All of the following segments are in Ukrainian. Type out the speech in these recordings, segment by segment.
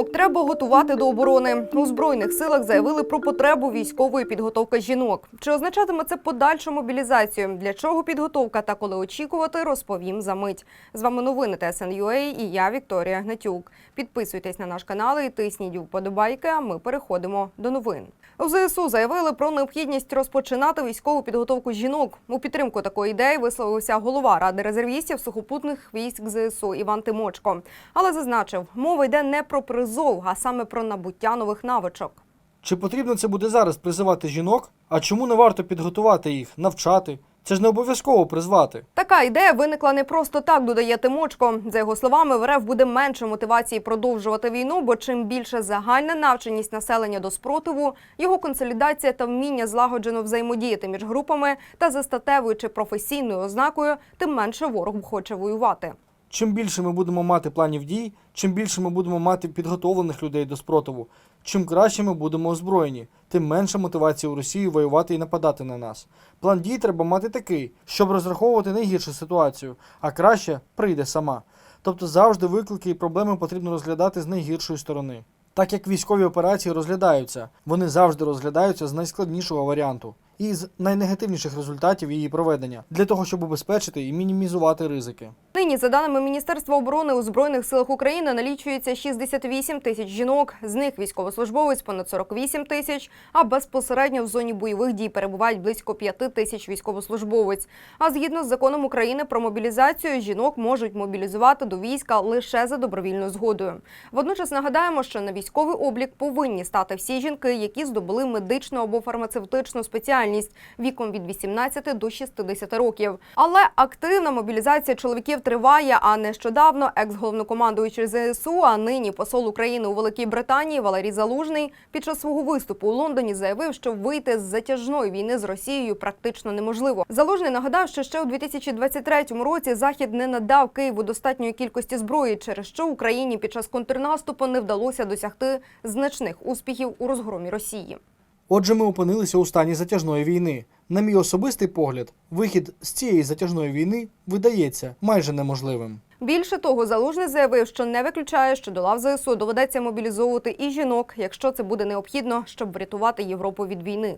Жінок треба готувати до оборони. У збройних силах заявили про потребу військової підготовки жінок. Чи означатиме це подальшу мобілізацію? Для чого підготовка та коли очікувати, розповім за мить. З вами новини ТСН.UA і я Вікторія Гнатюк. Підписуйтесь на наш канал і тисніть вподобайки. А ми переходимо до новин. У ЗСУ заявили про необхідність розпочинати військову підготовку жінок. У підтримку такої ідеї висловився голова ради резервістів сухопутних військ ЗСУ Іван Тимочко. Але зазначив, мова йде не про призов, а саме про набуття нових навичок. Чи потрібно це буде зараз призивати жінок? А чому не варто підготувати їх, навчати? Це ж не обов'язково призвати. Така ідея виникла не просто так, додає Тимочко. За його словами, в РФ буде менше мотивації продовжувати війну, бо чим більше загальна навченість населення до спротиву, його консолідація та вміння злагоджено взаємодіяти між групами та за статевою чи професійною ознакою, тим менше ворог хоче воювати. Чим більше ми будемо мати планів дій, чим більше ми будемо мати підготовлених людей до спротиву, чим краще ми будемо озброєні, тим менша мотивація у Росії воювати і нападати на нас. План дій треба мати такий, щоб розраховувати найгіршу ситуацію, а краще прийде сама. Тобто завжди виклики і проблеми потрібно розглядати з найгіршої сторони. Так як військові операції розглядаються, вони завжди розглядаються з найскладнішого варіанту і з найнегативніших результатів її проведення для того, щоб убезпечити і мінімізувати ризики. Нині, за даними Міністерства оборони, у збройних силах України налічується 68 тисяч жінок. З них військовослужбовець понад 48 тисяч, а безпосередньо в зоні бойових дій перебувають близько 5 тисяч військовослужбовець. А згідно з законом України про мобілізацію, жінок можуть мобілізувати до війська лише за добровільною згодою. Водночас нагадаємо, що на військовий облік повинні стати всі жінки, які здобули медичну або фармацевтичну спеціальність віком від 18 до 60 років. Але активна мобілізація чоловіків триває. А нещодавно екс-головнокомандуючий ЗСУ, а нині посол України у Великій Британії Валерій Залужний під час свого виступу у Лондоні заявив, що вийти з затяжної війни з Росією практично неможливо. Залужний нагадав, що ще у 2023 році Захід не надав Києву достатньої кількості зброї, через що Україні під час контрнаступу не вдалося досягти значних успіхів у розгромі Росії. Отже, ми опинилися у стані затяжної війни. На мій особистий погляд, вихід з цієї затяжної війни видається майже неможливим. Більше того, залужний заявив, що не виключає, що до лав ЗСУ доведеться мобілізовувати і жінок, якщо це буде необхідно, щоб врятувати Європу від війни.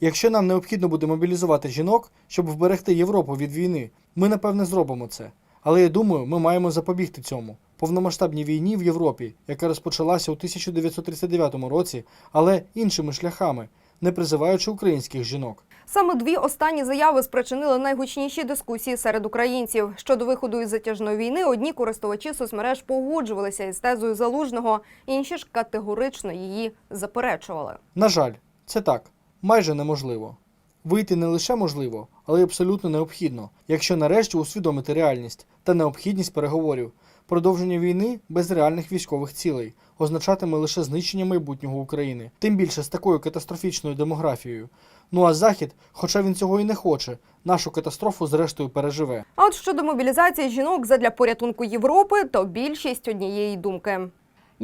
Якщо нам необхідно буде мобілізувати жінок, щоб вберегти Європу від війни, ми напевне зробимо це. Але я думаю, ми маємо запобігти цьому повномасштабній війні в Європі, яка розпочалася у 1939 році, але іншими шляхами, не призиваючи українських жінок. Саме дві останні заяви спричинили найгучніші дискусії серед українців. Щодо виходу із затяжної війни, одні користувачі соцмереж погоджувалися із тезою залужного, інші ж категорично її заперечували. На жаль, це так, майже неможливо. Вийти не лише можливо, але й абсолютно необхідно, якщо нарешті усвідомити реальність та необхідність переговорів. Продовження війни без реальних військових цілей означатиме лише знищення майбутнього України, тим більше з такою катастрофічною демографією. Ну а Захід, хоча він цього і не хоче, нашу катастрофу зрештою переживе. А от щодо мобілізації жінок задля порятунку Європи, то більшість однієї думки.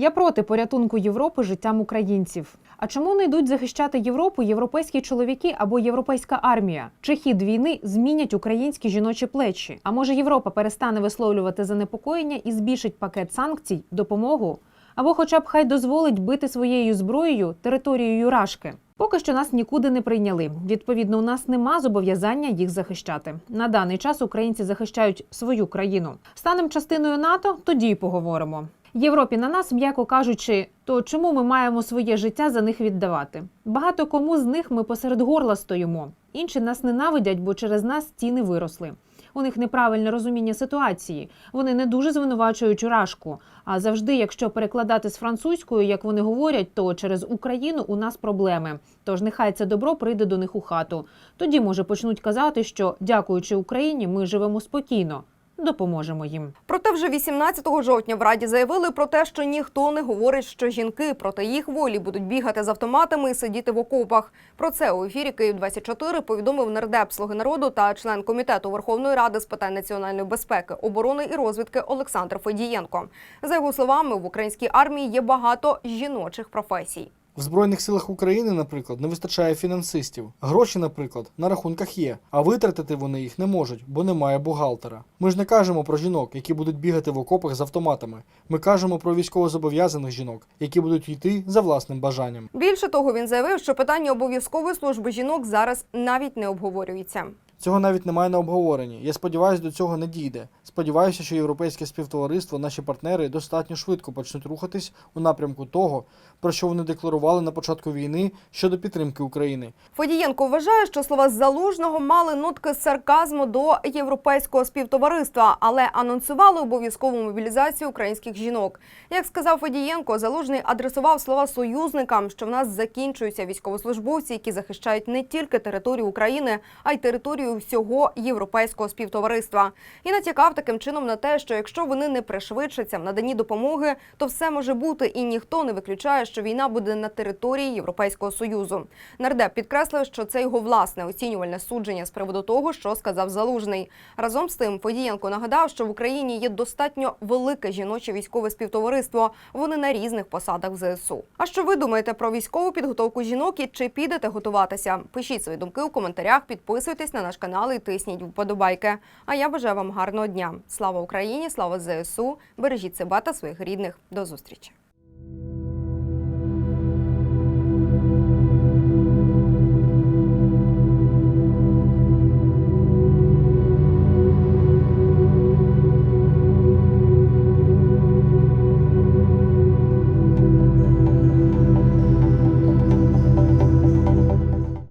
Я проти порятунку Європи життям українців. А чому не йдуть захищати Європу європейські чоловіки або європейська армія? Чи хід війни змінять українські жіночі плечі? А може Європа перестане висловлювати занепокоєння і збільшить пакет санкцій, допомогу? Або, хоча б хай дозволить бити своєю зброєю територією Рашки? Поки що нас нікуди не прийняли. Відповідно, у нас нема зобов'язання їх захищати. На даний час українці захищають свою країну. Станемо частиною НАТО, тоді й поговоримо. Європі на нас, м'яко кажучи, то чому ми маємо своє життя за них віддавати? Багато кому з них ми посеред горла стоїмо. Інші нас ненавидять, бо через нас ціни виросли. У них неправильне розуміння ситуації. Вони не дуже звинувачують Рашку. А завжди, якщо перекладати з французькою, як вони говорять, то через Україну у нас проблеми. Тож нехай це добро прийде до них у хату. Тоді може почнуть казати, що дякуючи Україні, ми живемо спокійно. Допоможемо їм. Проте вже 18 жовтня в Раді заявили про те, що ніхто не говорить, що жінки проти їх волі будуть бігати з автоматами і сидіти в окопах. Про це у ефірі Київ 24 повідомив нардеп Слуги народу та член комітету Верховної Ради з питань національної безпеки, оборони і розвідки Олександр Федієнко. За його словами, в українській армії є багато жіночих професій. В Збройних силах України, наприклад, не вистачає фінансистів. Гроші, наприклад, на рахунках є, а витратити вони їх не можуть, бо немає бухгалтера. Ми ж не кажемо про жінок, які будуть бігати в окопах з автоматами. Ми кажемо про військовозобов'язаних жінок, які будуть йти за власним бажанням. Більше того, він заявив, що питання обов'язкової служби жінок зараз навіть не обговорюється. Цього навіть немає на обговоренні. Я сподіваюся, до цього не дійде. Сподіваюся, що європейське співтовариство, наші партнери достатньо швидко почнуть рухатись у напрямку того, про що вони декларували на початку війни щодо підтримки України. Федієнко вважає, що слова залужного мали нотки сарказму до європейського співтовариства, але анонсували обов'язкову мобілізацію українських жінок. Як сказав Федієнко, залужний адресував слова союзникам, що в нас закінчуються військовослужбовці, які захищають не тільки територію України, а й територію всього європейського співтовариства. І натякав таким чином на те, що якщо вони не пришвидшаться в наданні допомоги, то все може бути, і ніхто не виключає, що війна буде на території Європейського союзу. Нардеп підкреслив, що це його власне оцінювальне судження з приводу того, що сказав Залужний. Разом з тим, Фодієнко нагадав, що в Україні є достатньо велике жіноче військове співтовариство. Вони на різних посадах в ЗСУ. А що ви думаєте про військову підготовку жінок і чи підете готуватися? Пишіть свої думки у коментарях, підписуйтесь на наш канал і тисніть вподобайки. А я бажаю вам гарного дня. Слава Україні! Слава ЗСУ! Бережіть себе та своїх рідних. До зустрічі!